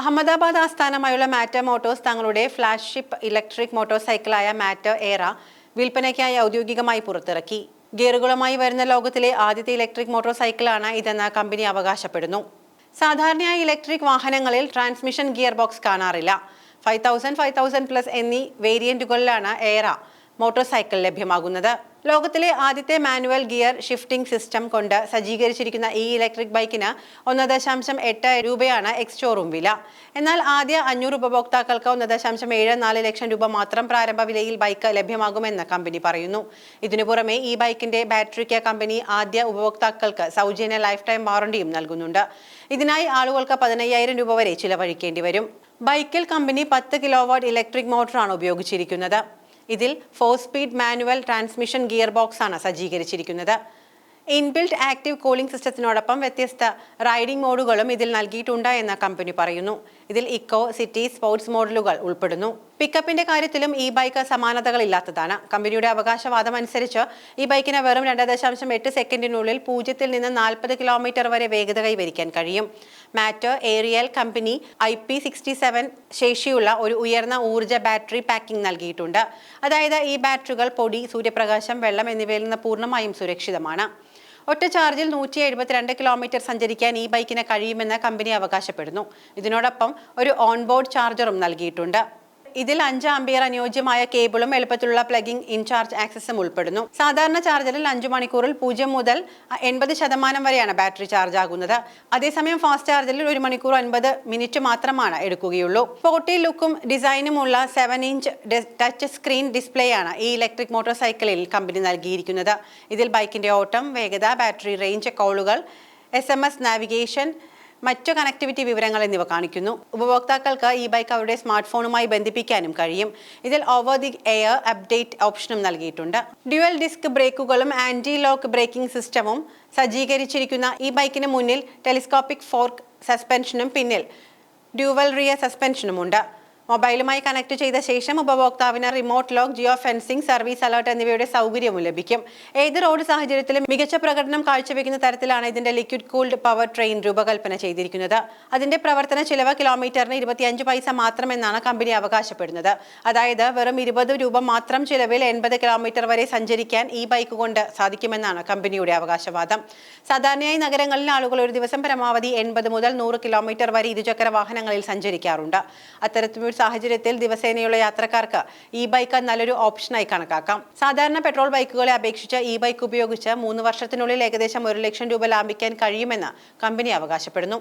അഹമ്മദാബാദ് ആസ്ഥാനമായുള്ള മാറ്റ മോട്ടോഴ്സ് തങ്ങളുടെ ഫ്ലാഗ്ഷിപ്പ് ഇലക്ട്രിക് മോട്ടോർ സൈക്കിളായ മാറ്റ ഏറ വിൽപ്പനയ്ക്കായി ഔദ്യോഗികമായി പുറത്തിറക്കി. ഗിയറുകളുമായി വരുന്ന ലോകത്തിലെ ആദ്യത്തെ ഇലക്ട്രിക് മോട്ടോർ സൈക്കിളാണ് ഇതെന്ന് കമ്പനി അവകാശപ്പെടുന്നു. സാധാരണയായി ഇലക്ട്രിക് വാഹനങ്ങളിൽ ട്രാൻസ്മിഷൻ ഗിയർ ബോക്സ് കാണാറില്ല. Five thousand five thousand plus എന്നീ വേരിയന്റുകളിലാണ് ഏറ മോട്ടോർ സൈക്കിൾ ലഭ്യമാകുന്നത്. ലോകത്തിലെ ആദ്യത്തെ മാനുവൽ ഗിയർ ഷിഫ്റ്റിംഗ് സിസ്റ്റം കൊണ്ട് സജ്ജീകരിച്ചിരിക്കുന്ന ഈ ഇലക്ട്രിക് ബൈക്കിന് ഒന്ന് ദശാംശം എട്ട് രൂപയാണ് എക്സ് ഷോറൂം വില. എന്നാൽ ആദ്യ അഞ്ഞൂറ് ഉപഭോക്താക്കൾക്ക് ഒന്ന് ദശാംശം ഏഴ് നാല് ലക്ഷം രൂപ മാത്രം പ്രാരംഭ വിലയിൽ ബൈക്ക് ലഭ്യമാകുമെന്ന് കമ്പനി പറയുന്നു. ഇതിനു പുറമെ ഈ ബൈക്കിന്റെ ബാറ്ററിക്ക് കമ്പനി ആദ്യ ഉപഭോക്താക്കൾക്ക് സൗജന്യ ലൈഫ് ടൈം വാറണ്ടിയും നൽകുന്നുണ്ട്. ഇതിനായി ആളുകൾക്ക് പതിനയ്യായിരം രൂപ വരെ ചിലവഴിക്കേണ്ടി വരും. ബൈക്കിൽ കമ്പനി പത്ത് കിലോവാട്ട് ഇലക്ട്രിക് മോട്ടറാണ് ഉപയോഗിച്ചിരിക്കുന്നത്. ഇതിൽ four speed manual transmission gear box ആണ് സജ്ജീകരിച്ചിരിക്കുന്നത്. ഇൻബിൽറ്റ് ആക്റ്റീവ് കൂളിംഗ് സിസ്റ്റത്തിനോടൊപ്പം വ്യത്യസ്ത റൈഡിംഗ് മോഡുകളും ഇതിൽ നൽകിയിട്ടുണ്ട് എന്ന് കമ്പനി പറയുന്നു. ഇതിൽ ഇക്കോ സിറ്റി സ്പോർട്സ് മോഡലുകൾ ഉൾപ്പെടുന്നു. പിക്കപ്പിന്റെ കാര്യത്തിലും ഈ ബൈക്ക് സമാനതകളില്ലാത്തതാണ്. കമ്പനിയുടെ അവകാശവാദം അനുസരിച്ച് ഈ ബൈക്കിന് വെറും രണ്ട് ദശാംശം എട്ട് സെക്കൻഡിനുള്ളിൽ പൂജ്യത്തിൽ നിന്ന് നാൽപ്പത് കിലോമീറ്റർ വരെ വേഗത കൈവരിക്കാൻ കഴിയും. Matter Aera company I P sixty seven ശേഷിയുള്ള ഒരു ഉയർന്ന ഊർജ ബാറ്ററി പാക്കിംഗ് നൽകിയിട്ടുണ്ട്. അതായത് ഈ ബാറ്ററികൾ പൊടി സൂര്യപ്രകാശം വെള്ളം എന്നിവയിൽ നിന്ന് പൂർണമായും സുരക്ഷിതമാണ്. ഒറ്റ ചാർജിൽ നൂറ്റി എഴുപത്തിരണ്ട് കിലോമീറ്റർ സഞ്ചരിക്കാൻ ഈ ബൈക്കിന് കഴിയുമെന്ന് കമ്പനി അവകാശപ്പെടുന്നു. ഇതിനോടൊപ്പം ഒരു ഓൺബോർഡ് ചാർജറും നൽകിയിട്ടുണ്ട്. ഇതിൽ അഞ്ച് ആംബിയർ അനുയോജ്യമായ കേബിളും എളുപ്പത്തിലുള്ള പ്ലഗിംഗ് ഇൻചാർജ് ആക്സസും ഉൾപ്പെടുന്നു. സാധാരണ ചാർജറിൽ അഞ്ചു മണിക്കൂറിൽ പൂജ്യം മുതൽ എൺപത് ശതമാനം വരെയാണ് ബാറ്ററി ചാർജ് ആകുന്നത്. അതേസമയം ഫാസ്റ്റ് ചാർജറിൽ ഒരു മണിക്കൂർ അൻപത് മിനിറ്റ് മാത്രമാണ് എടുക്കുകയുള്ളൂ. സ്പോർട്ടി ലുക്കും ഡിസൈനുമുള്ള seven inch touch screen display ആണ് ഈ ഇലക്ട്രിക് മോട്ടോർ സൈക്കിളിൽ കമ്പനി നൽകിയിരിക്കുന്നത്. ഇതിൽ ബൈക്കിന്റെ ഓട്ടം വേഗത ബാറ്ററി റേഞ്ച് കോളുകൾ എസ് നാവിഗേഷൻ മറ്റു കണക്ടിവിറ്റി വിവരങ്ങൾ എന്നിവ കാണിക്കുന്നു. ഉപഭോക്താക്കൾക്ക് ഈ ബൈക്ക് അവരുടെ സ്മാർട്ട് ഫോണുമായി ബന്ധിപ്പിക്കാനും കഴിയും. ഇതിൽ ഓവർ ദി എയർ അപ്ഡേറ്റ് ഓപ്ഷനും നൽകിയിട്ടുണ്ട്. ഡ്യുവൽ ഡിസ്ക് ബ്രേക്കുകളും ആന്റി ലോക്ക് ബ്രേക്കിംഗ് സിസ്റ്റവും സജ്ജീകരിച്ചിരിക്കുന്ന ഈ ബൈക്കിന് മുന്നിൽ ടെലിസ്കോപ്പിക് ഫോർക്ക് സസ്പെൻഷനും പിന്നിൽ ഡ്യുവൽ റിയർ സസ്പെൻഷനും സസ്പെൻഷനുമുണ്ട് മൊബൈലുമായി കണക്ട് ചെയ്ത ശേഷം ഉപഭോക്താവിന് remote lock geo fencing service alert എന്നിവയുടെ സൗകര്യവും ലഭിക്കും. ഏത് റോഡ് സാഹചര്യത്തിലും മികച്ച പ്രകടനം കാഴ്ചവെക്കുന്ന തരത്തിലാണ് ഇതിന്റെ ലിക്വിഡ് കൂൾഡ് പവർ ട്രെയിൻ രൂപകൽപ്പന ചെയ്തിരിക്കുന്നത്. അതിന്റെ പ്രവർത്തന ചിലവ് കിലോമീറ്ററിന് ഇരുപത്തിയഞ്ച് പൈസ മാത്രമെന്നാണ് കമ്പനി അവകാശപ്പെടുന്നത്. അതായത് വെറും ഇരുപത് രൂപ മാത്രം ചിലവിൽ എൺപത് കിലോമീറ്റർ വരെ സഞ്ചരിക്കാൻ ഈ ബൈക്ക് കൊണ്ട് സാധിക്കുമെന്നാണ് കമ്പനിയുടെ അവകാശവാദം. സാധാരണയായി നഗരങ്ങളിൽ ആളുകൾ ഒരു ദിവസം പരമാവധി എൺപത് മുതൽ നൂറ് കിലോമീറ്റർ വരെ ഇരുചക്ര വാഹനങ്ങളിൽ സഞ്ചരിക്കാറുണ്ട്. അത്തരത്തിലൊരു സാഹചര്യത്തിൽ ദിവസേനയുള്ള യാത്രക്കാർക്ക് ഇ ബൈക്ക് നല്ലൊരു ഓപ്ഷനായി കണക്കാക്കാം. സാധാരണ പെട്രോൾ ബൈക്കുകളെ അപേക്ഷിച്ച് ഇ ബൈക്ക് ഉപയോഗിച്ച് മൂന്ന് വർഷത്തിനുള്ളിൽ ഏകദേശം ഒരു ലക്ഷം രൂപ ലാഭിക്കാൻ കഴിയുമെന്ന് കമ്പനി അവകാശപ്പെടുന്നു.